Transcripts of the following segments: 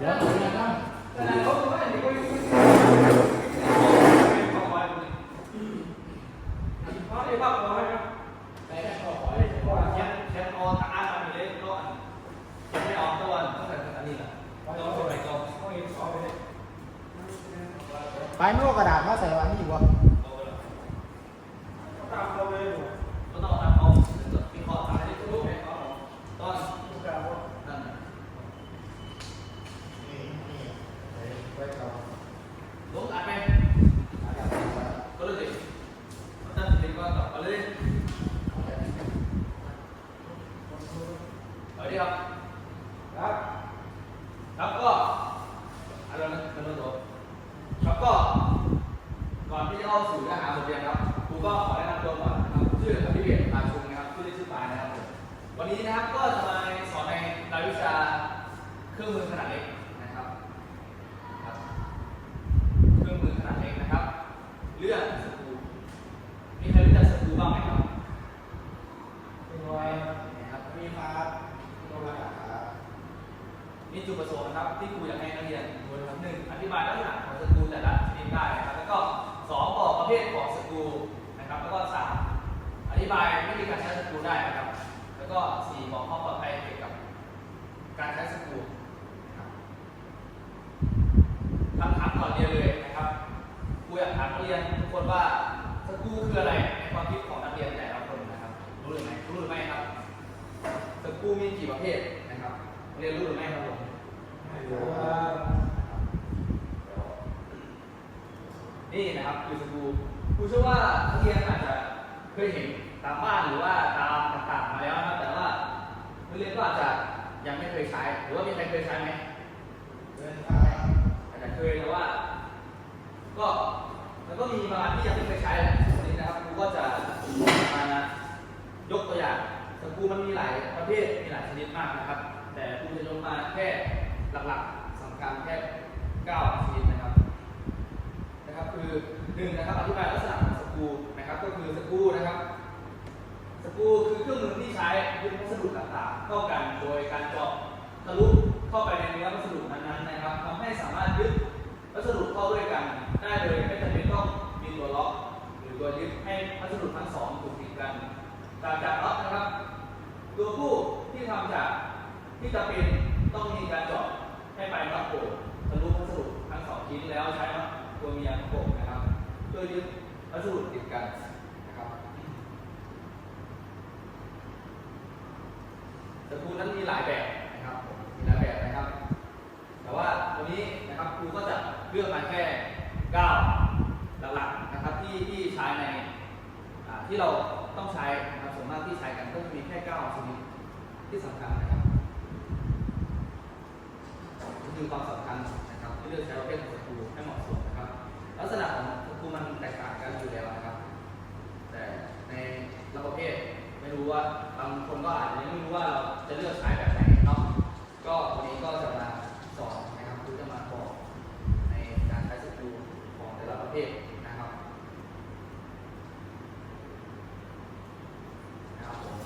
เดี๋ยวผมจะนั่ง ไปแค่ขอขอเลยเฉพาะเนี่ยไปไม่เอากระดาษมาใส่วันนี้วะ ไว้ก่อน ลุกอัดไป อาจารย์ ก็เลยตั้งสติก่อนต่อไปเลยเอาดิครับ ครับ ครับก็อะไรนะกำลังโดดครับก็ ก่อนที่จะเข้าสู่เนื้อหาบทเรียนครับครูก็ขอแนะนำตัวก่อนนะครับชื่ออภิเบศอาชุมนะครับชื่อเล่นชื่อปายนะครับผมวันนี้นะครับก็จะมาสอนในรายวิชาเครื่องมือขนาดเล็กนะครับครับ เครื่องมือขนาดเล็กนะครับ เรื่องสกรูมีใครรู้จักสกรูบ้างไหมครับ เป็นไงครับมีครับ โนราครับนี่จุดประสงค์นะครับที่ครูอยากให้นักเรียนบนหนึ่งอธิบายลักษณะของสกรูแต่ละชนิดได้นะครับแล้วก็สองบอกประเภทของสกูนะครับ แล้วก็สามอธิบายวิธีการใช้สกูได้นะครับ แล้วก็สี่บอกข้อปลอดภัยเกี่ยวกับการใช้สกูครับคำถามก่อนเรียนเลยนะครับครูอยากถามนักเรียนทุกคนว่าสกูคืออะไร มีกี่ประเภทนะครับ เรียนรู้หรือไม่ครับผมไม่รู้ว่านี่นะครับคือสกรูครูเชื่อว่านักเรียนอาจจะเคยเห็นตามบ้านหรือว่าตามต่างๆมาแล้วนะแต่ว่านักเรียนก็อาจจะยังไม่เคยใช้ หรือว่ามีใครเคยใช้ไหมเดินทางอาจจะเคยแต่ว่า ก็แล้วก็มีบางอันที่ยังไม่เคยใช้แหละวันนี้นะครับครูก็จะมายกตัวอย่าง สกูมันมีหลายประเภทมีหลายชนิดมากนะครับ แต่ครูจะยกมาแค่หลักๆสำคัญแค่เก้าชนิดนะครับนะครับคือหนึ่งนะครับอธิบายลักษณะของสกูนะครับก็คือสกูนะครับสกูคือเครื่องมือที่ใช้ยึดวัสดุต่างๆเข้ากันโดยการเจาะทะลุเข้าไปในเนื้อวัสดุนั้นๆนะครับทำให้สามารถยึดวัสดุเข้าด้วยกัน ได้โดยไม่จำเป็นต้องมีตัวล็อก หรือตัวยึดให้วัสดุทั้งสองถูกติดกันต่างจากล็อกนะครับ ตัวผู้ที่ทำจากที่จะเป็นต้องมีการเจาะให้ไปน็อตโผล่ทะลุวัสดุทั้งสองชิ้นแล้วใช้ตัวเมียโผล่นะครับเพื่อยึดวัสดุติดกันนะครับตระกูลนั้นมีหลายแบบนะครับมีหลายแบบนะครับ แต่ว่าวันนี้นะครับครูก็จะเลือกมาแค่9หลักๆนะครับที่ที่ใช้ในที่เราต้องใช้ นะครับส่วนมากที่ใช้กันก็จะมีแค่9ชนิดที่สำคัญนะครับนี่คือความสำคัญนะครับที่เลือกใช้ประเภทของสกรูให้เหมาะสมนะครับ ลักษณะของสกรูมันแตกต่างกันอยู่แล้วนะครับ แต่ในระประเภทไม่รู้ว่าบางคนก็อาจจะยังไม่รู้ว่าเราจะเลือกใช้แบบไหนเนาะก็วันนี้ก็จะมาสอนนะครับคือจะมาบอกในการใช้สกรูของแต่ละประเภทนะครับ นะครับผม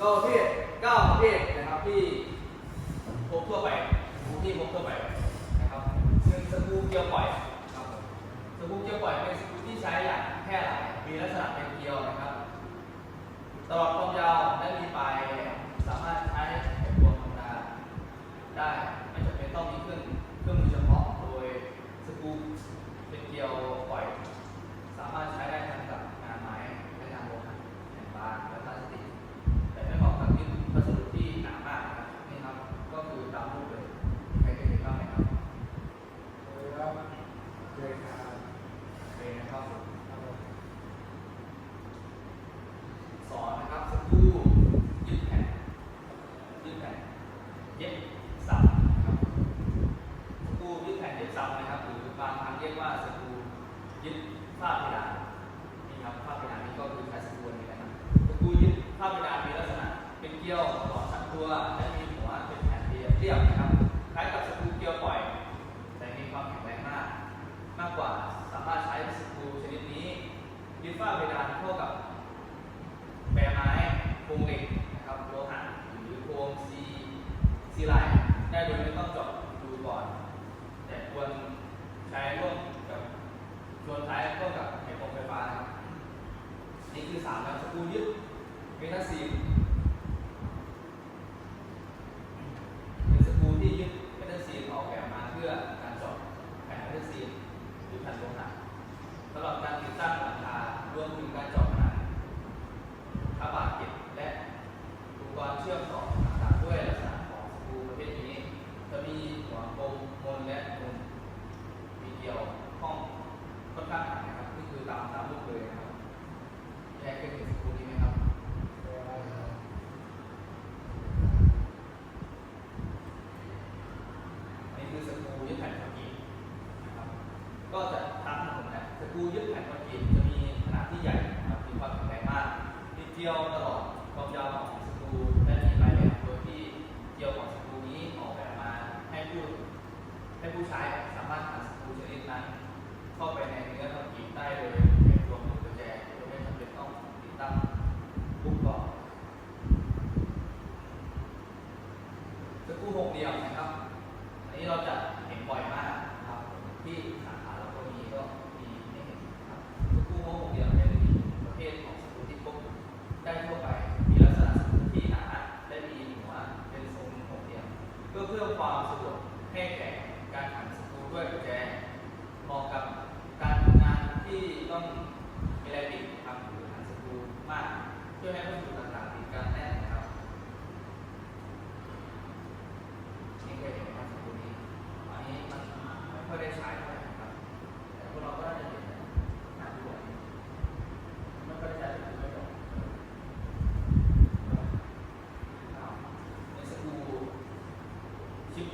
ก็ประเภทเก้าประเภทนะครับที่พบทั่วไปที่พบทั่วไปนะครับหนึ่งสกูเกลียวปล่อยครับสกูเกลียวปล่อยเป็นสกูที่ใช้อย่างแพร่หลายมีลักษณะเป็นเกลียวนะครับตลอดความยาวและมีปลายสามารถใช้เป็นพวธรรมดาได้ไม่จำเป็นต้องมีเครื่องเครื่องมือเฉพาะโดยสกูเป็นเกลียว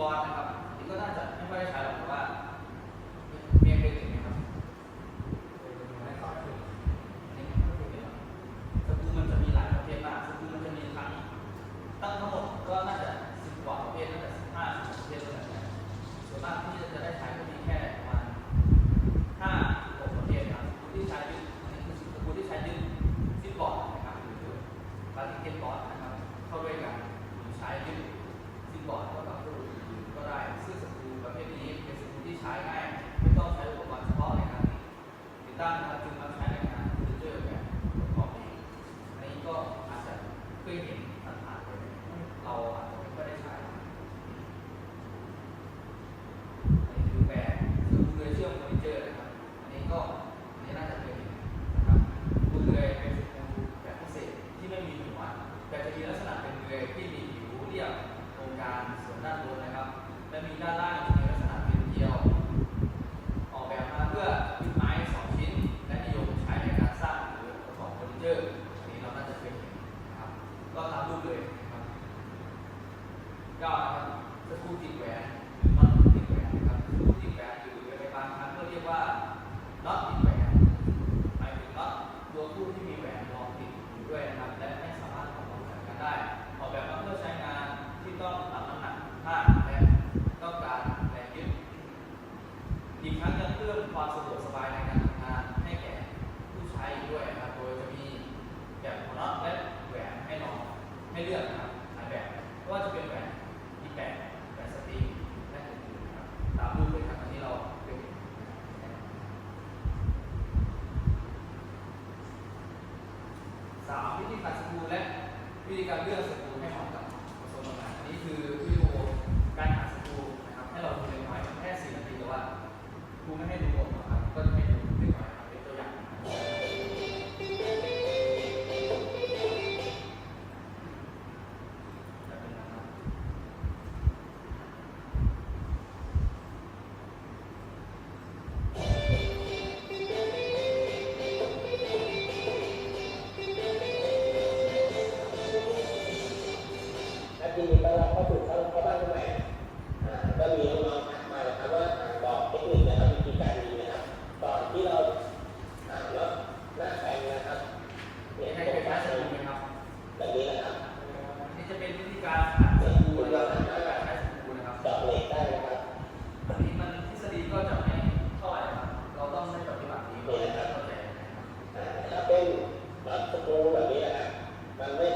ชิปบอลนะครับ การหันเสริมบูรแล้วก็ใช้สมบูนะครับเจะล็กได้ไหมครับอันนี้มันทฤษฎีก็จะไม่เท่าไหร่ครับเราต้องใช้ปฏิบัติดีเลยนะครับแต่ถ้าเป็นแบบสกรูแบบนี้นะครับมันไม่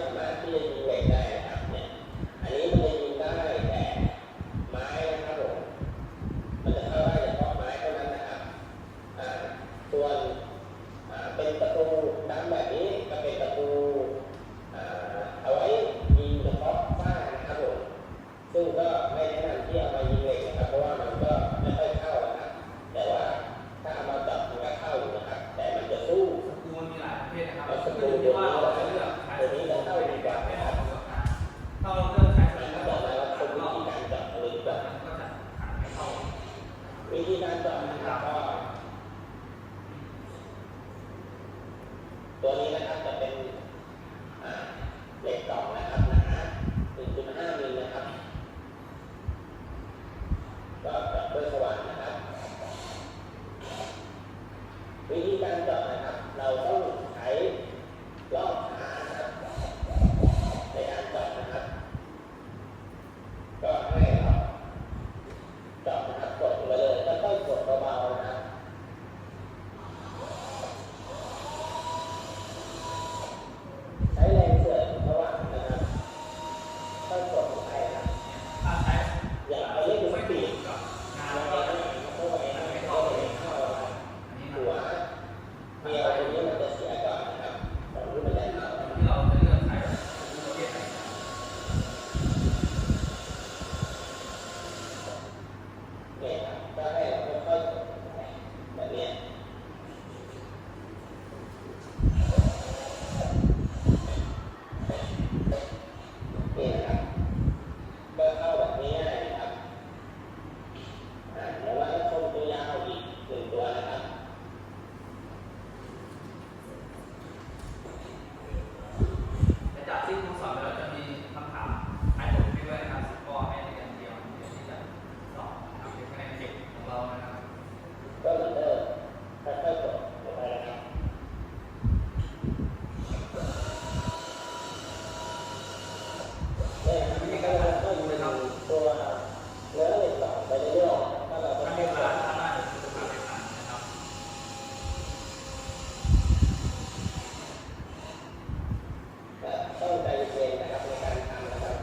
เนี่ยครับก็ให้เราค่อยๆกดลงไปแบบเนี้ยนี่นะครับก็เข้าแบบนี้ง่ายนะครับอ่าเดี๋ยวเราจะชมตัวยาวอีกหนึ่งตัวนะครับ แต่จากที่ครูสอนไปแล้วจะมีคำถามท้ายบทให้ด้วยนะครับก็ให้เรียนเดียวเดี๋ยวที่จะสอบนะครับเป็นคะแนนเก็บของเรานะครับ ก็เหมือนเดิมค่อยๆกดลงไปนะครับเนี่ยครับนี่ก็เราก็อยู่ในตัวเนื้อเหล็กต่อไปเรื่อยๆถ้าเรา ถ้า ค่ มี อย เว ๆก ลา ด ถ้าได้จะพาไปทานนะครับ ต้องใจเย็นๆนะครับในการทำนะครับ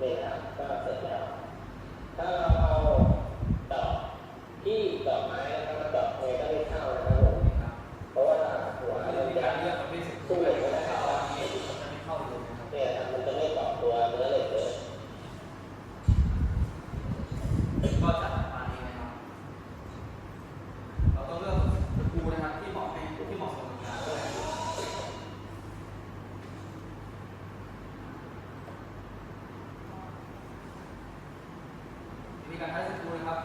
นี่นะครับก็เสร็จแล้ว ถ้าเราเอาดอกที่ดอกไม้นะครับมาดอกเมย์ก็ไม่เข้านะครับผม ครับ เพราะว่าหัว ก็ มัน มี จะ การเลือกประเภทสิบคู่เลยนะครับตอนนี้มันจะไม่เข้าเลยนะครับ เนี่ยครับมันจะไม่เกาะตัวเนื้อเหล็กเลย ก็จะประมาณนี้นะครับ เราต้องเลือกสกรูนะครับที่เหมาะให้ที่เหมาะสมกับงานด้วยวิธีการใช้สกรูนะครับ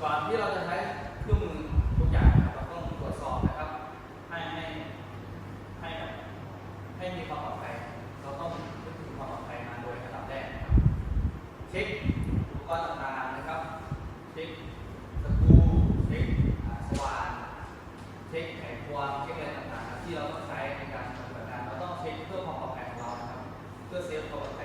ก่อนที่เราจะใช้เครื่องมือทุกอย่างนะครับเราต้องตรวจสอบนะครับ ให้ให้ให้แบบให้มีความปลอดภัย เราต้องนึกถึงความปลอดภัยมาโดยระดับแรกนะครับ เช็คอุปกรณ์ต่างๆนะครับ เช็คสกรูเช็คอ่าสว่านเช็คไขควงเช็คอะไรต่างๆนะครับที่เราต้องใช้ในการปฏิบัติงานเราต้องเช็คเพื่อความปลอดภัยของเรา นะค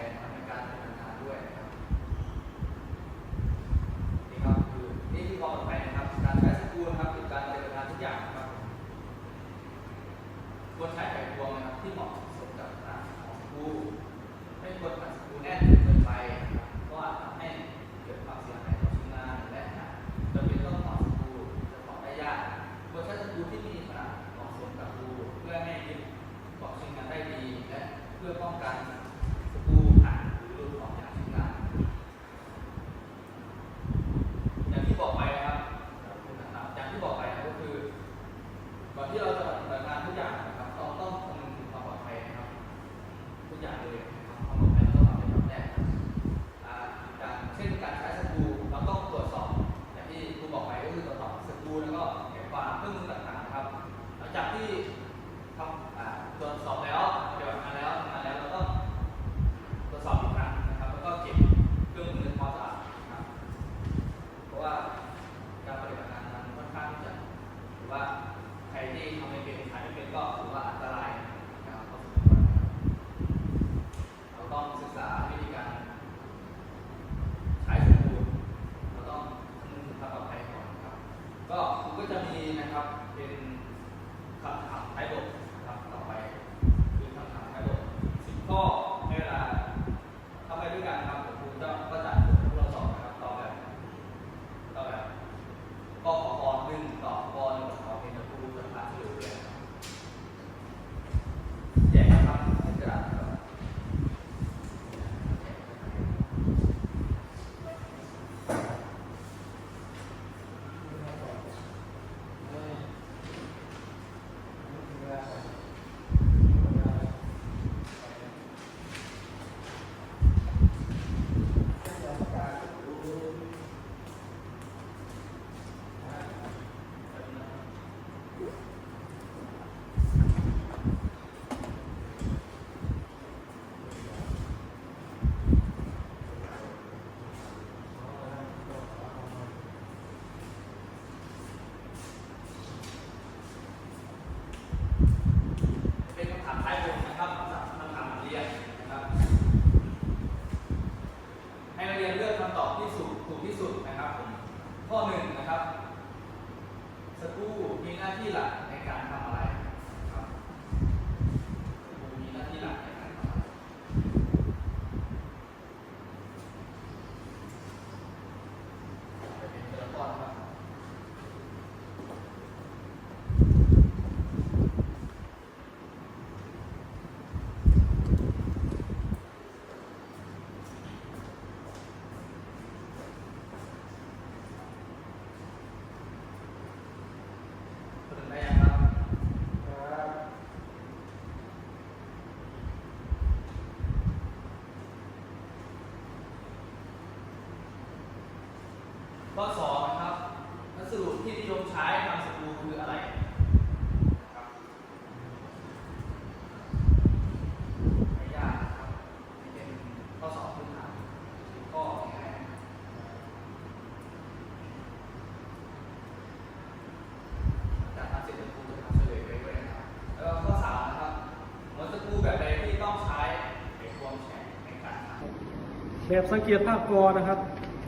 แบบสังเกตภาพกอนะครับ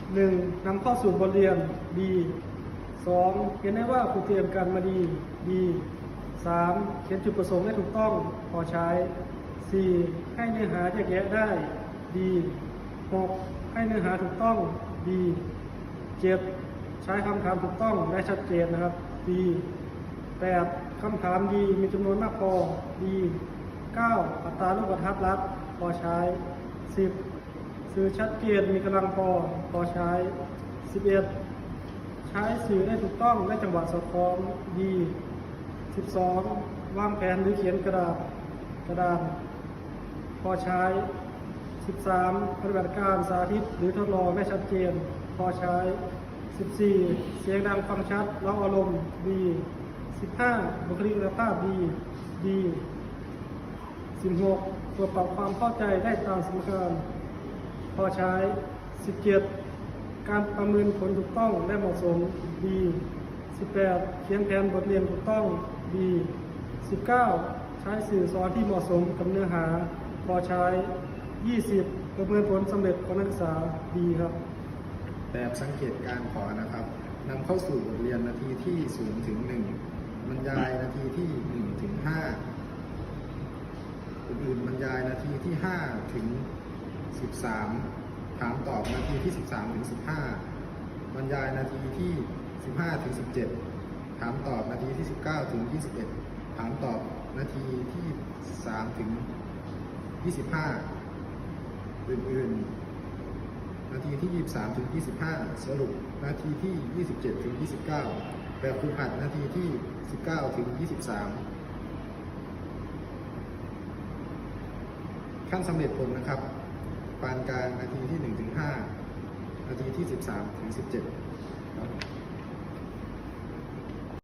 1. นำข้อสู่บทเรียน B 2. เห็นได้ว่าครูเตรียมการมาดี B 3. เขียนจุดประสงค์ให้ถูกต้องพอใช้ 4. ให้เนื้อหาแยกแยะได้ D 6. ให้เนื้อหาถูกต้อง D 7. ใช้คำถามถูกต้องและชัดเจนนะครับ D 8. คำถามดีมีจำนวนมากพอ D 9. อัตราลูกบรรทัดรัดพอใช้ 10. สื่อชัดเจนมีกำลังพอพอใช้ 11. ใช้สื่อได้ถูกต้องและจังหวะสอดคล้องดี 12. วางแผนหรือเขียนกระดาษกระดานพอใช้ 13. ปฏิบัติการสาธิตหรือทดลองได้ชัดเจน พอใช้ 14. เสียงดังฟังชัดร้องอารมณ์ดี 15. บุคลิกภาพดี ดี 16. ตรวจปรับความเข้าใจได้ตามสมการ พอใช้ 17. การประเมินผลถูกต้องและเหมาะสมดี 18. เขียนแผนบทเรียนถูกต้องดี 19. ใช้สื่อสอนที่เหมาะสมกับเนื้อหา พอใช้ 20. ประเมินผลสำเร็จของนักศึกษาดีครับแบบสังเกตการขอนะครับนำเข้าสู่บทเรียนนาทีที่0ถึง1บรรยายนาทีที่1ถึง5อื่นๆบรรยายนาทีที่5ถึง 13 ถามตอบนาทีที่ 13ถึง15 บรรยายนาทีที่ 15ถึง17 ถามตอบนาทีที่ 19ถึง21 ถามตอบนาทีที่ 3 ถึง 25 อื่นๆ นาทีที่ 23ถึง25 สรุปนาทีที่ 27ถึง29 แบบฝึกหัดนาทีที่ 19ถึง23ขั้นสำเร็จผลนะครับ ปานกลางนาทีที่ 1-5 นาทีที่ 13-17ครับ